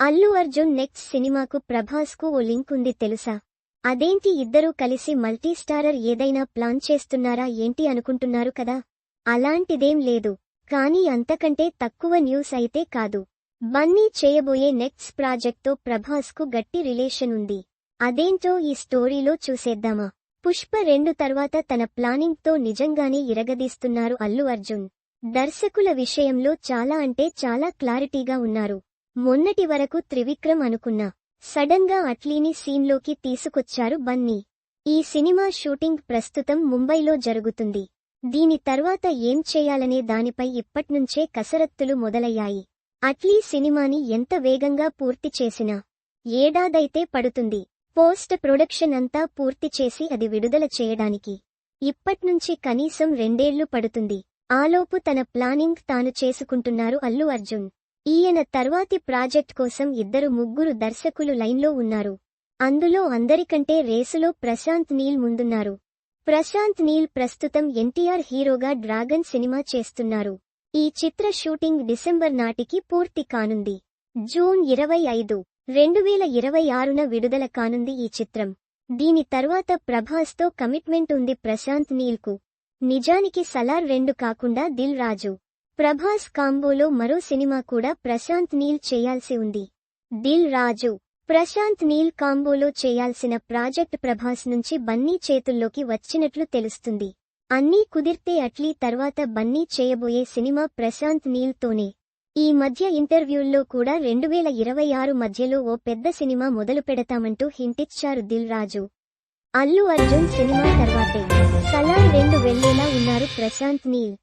Allu Arjun next సినిమాకు ప్రభాస్కు ఓ link ఉంది తెలుసా? అదేంటి ఇద్దరూ కలిసి మల్టీస్టారర్ ఏదైనా ప్లాన్ చేస్తున్నారా ఏంటి అనుకుంటున్నారు కదా? అలాంటిదేం లేదు. కానీ అంతకంటే తక్కువ న్యూస్ అయితే కాదు. బన్నీ చేయబోయే నెక్స్ట్ ప్రాజెక్ట్తో ప్రభాస్కు గట్టి రిలేషన్ ఉంది. అదేంటో ఈ స్టోరీలో చూసేద్దామా? పుష్ప రెండు తర్వాత తన ప్లానింగ్తో నిజంగానే ఇరగదీస్తున్నారు అల్లు అర్జున్. దర్శకుల విషయంలో చాలా అంటే చాలా క్లారిటీగా ఉన్నారు. మొన్నటి వరకు త్రివిక్రమ్ అనుకున్నా సడన్గా అట్లీని సీన్లోకి తీసుకొచ్చారు బన్నీ. ఈ సినిమా షూటింగ్ ప్రస్తుతం ముంబైలో జరుగుతుంది. దీని తర్వాత ఏం చేయాలనే దానిపై ఇప్పట్నుంచే కసరత్తులు మొదలయ్యాయి. అట్లీ సినిమాని ఎంత వేగంగా పూర్తి చేసినా ఏడాదైతే పడుతుంది. పోస్ట్ ప్రొడక్షన్ అంతా పూర్తి చేసి అది విడుదల చేయడానికి. ఇప్పట్నుంచి కనీసం రెండేళ్ళు పడుతుంది. ఆలోపు తన ప్లానింగ్ తాను చేసుకుంటున్నారు అల్లు అర్జున్. ఈయన తర్వాతి ప్రాజెక్ట్ కోసం ఇద్దరు ముగ్గురు దర్శకులు లైన్లో ఉన్నారు. అందులో అందరికంటే రేసులో ప్రశాంత్ నీల్ ముందున్నారు. ప్రశాంత్ నీల్ ప్రస్తుతం ఎన్టీఆర్ హీరోగా డ్రాగన్ సినిమా చేస్తున్నారు. ఈ చిత్ర షూటింగ్ డిసెంబర్ నాటికి పూర్తి కానుంది. జూన్ ఇరవై ఐదు రెండు వేల ఇరవై ఆరున విడుదల కానుంది ఈ చిత్రం. దీని తర్వాత ప్రభాస్తో కమిట్మెంట్ ఉంది ప్రశాంత్ నీల్కు. నిజానికి సలార్ రెండు కాకుండా దిల్ రాజు. ప్రభాస్ కాంబోలో మరో సినిమా కూడా ప్రశాంత్ నీల్ చేయాల్సి ఉంది. దిల్ రాజు. ప్రశాంత్ నీల్ కాంబోలో చేయాల్సిన ప్రాజెక్ట్ ప్రభాస్ నుంచి బన్నీ చేతుల్లోకి వచ్చినట్లు తెలుస్తుంది. అన్నీ కుదిర్తే అట్లీ తర్వాత బన్నీ చేయబోయే సినిమా ప్రశాంత్ నీల్ తోనే ఈ మధ్య ఇంటర్వ్యూల్లో కూడా రెండు వేల ఇరవై ఆరు మధ్యలో ఓ పెద్ద సినిమా మొదలు పెడతామంటూ హింటిచ్చారు దిల్ రాజు. అల్లు అర్జున్ సినిమా తర్వాతే. సలార్ రెండు వెళ్ళేలా ఉన్నారు ప్రశాంత్ నీల్.